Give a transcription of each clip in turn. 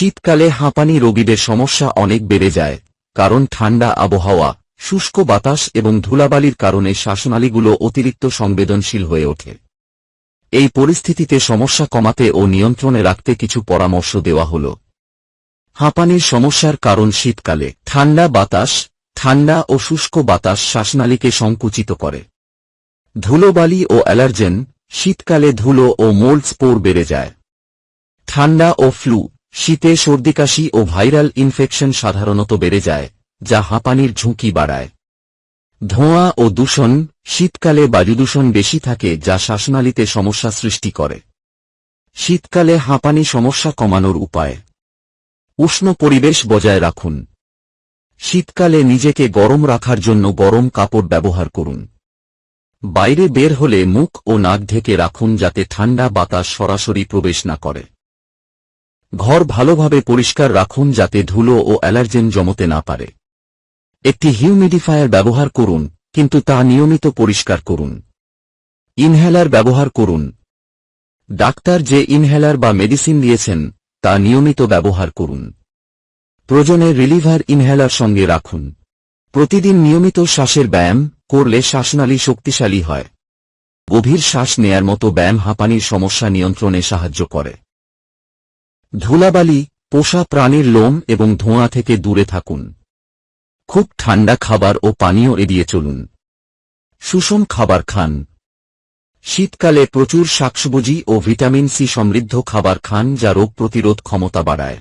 শীতকালে হাঁপানি রোগীদের সমস্যা অনেক বেড়ে যায়, কারণ ঠান্ডা আবহাওয়া, শুষ্ক বাতাস এবং ধুলাবালির কারণে শ্বাসনালীগুলো অতিরিক্ত সংবেদনশীল হয়ে ওঠে। এই পরিস্থিতিতে সমস্যা কমাতে ও নিয়ন্ত্রণে রাখতে কিছু পরামর্শ দেওয়া হল। হাঁপানির সমস্যার কারণ শীতকালে। ঠান্ডা বাতাস, ঠান্ডা ও শুষ্ক বাতাস শ্বাসনালীকে সংকুচিত করে। ধুলোবালি ও অ্যালার্জেন শীতকালে ধুলো ও মোল্ড স্পোর বেড়ে যায়। ঠান্ডা ও ফ্লু শীতে সর্দিকাশি ও ভাইরাল ইনফেকশন সাধারণত বেড়ে যায়, যা হাঁপানির ঝুঁকি বাড়ায়। ধোঁয়া ও দূষণ, শীতকালে বায়ুদূষণ বেশি থাকে যা শ্বাসনালীতে সমস্যা সৃষ্টি করে। শীতকালে হাঁপানি সমস্যা কমানোর উপায়। উষ্ণ পরিবেশ বজায় রাখুন। শীতকালে নিজেকে গরম রাখার জন্য গরম কাপড় ব্যবহার করুন। বাইরে বের হলে মুখ ও নাক ঢেকে রাখুন যাতে ঠান্ডা বাতাস সরাসরি প্রবেশ না করে। ঘর ভালোভাবে পরিষ্কার রাখুন যাতে ধুলো ও অ্যালার্জেন জমতে না পারে। একটি হিউমিডিফায়ার ব্যবহার করুন, কিন্তু তা নিয়মিত পরিষ্কার করুন। ইনহেলার ব্যবহার করুন। ডাক্তার যে ইনহেলার বা মেডিসিন দিয়েছেন, তা নিয়মিত ব্যবহার করুন। প্রয়োজনে রিলিভার ইনহেলার সঙ্গে রাখুন। প্রতিদিন নিয়মিত শ্বাসের ব্যায়াম করলে শ্বাসনালী শক্তিশালী হয়। গভীর শ্বাস নেয়ার মতো ব্যায়াম হাঁপানির সমস্যা নিয়ন্ত্রণে সাহায্য করে। ধুলাবালি, পোষা প্রাণীর লোম এবং ধোঁয়া থেকে দূরে থাকুন। খুব ঠান্ডা খাবার ও পানীয় এড়িয়ে চলুন। সুষম খাবার খান। শীতকালে প্রচুর শাকসবজি ও ভিটামিন সি সমৃদ্ধ খাবার খান যা রোগ প্রতিরোধ ক্ষমতা বাড়ায়।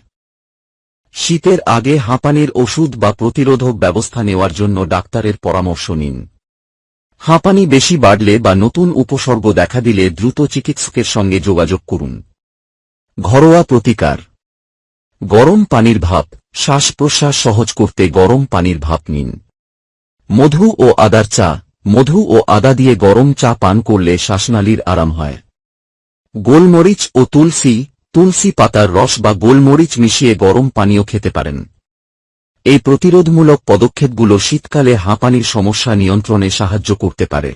শীতের আগে হাঁপানির ওষুধ বা প্রতিরোধক ব্যবস্থা নেওয়ার জন্য ডাক্তারের পরামর্শ নিন। হাঁপানি বেশি বাড়লে বা নতুন উপসর্গ দেখা দিলে দ্রুত চিকিৎসকের সঙ্গে যোগাযোগ করুন। ঘরোয়া প্রতিকার। গরম পানির ভাপ। শ্বাস প্রশ্বাস সহজ করতে গরম পানির ভাপ নিন। মধু ও আদার চা। মধু ও আদা দিয়ে গরম চা পান করলে শ্বাসনালীর আরাম হয়। গোলমরিচ ও তুলসী তুলসী পাতার রস বা গোলমরিচ মিশিয়ে গরম পানীয় খেতে পারেন। এই প্রতিরোধমূলক পদক্ষেপগুলো শীতকালে হাঁপানির সমস্যা নিয়ন্ত্রণে সাহায্য করতে পারে।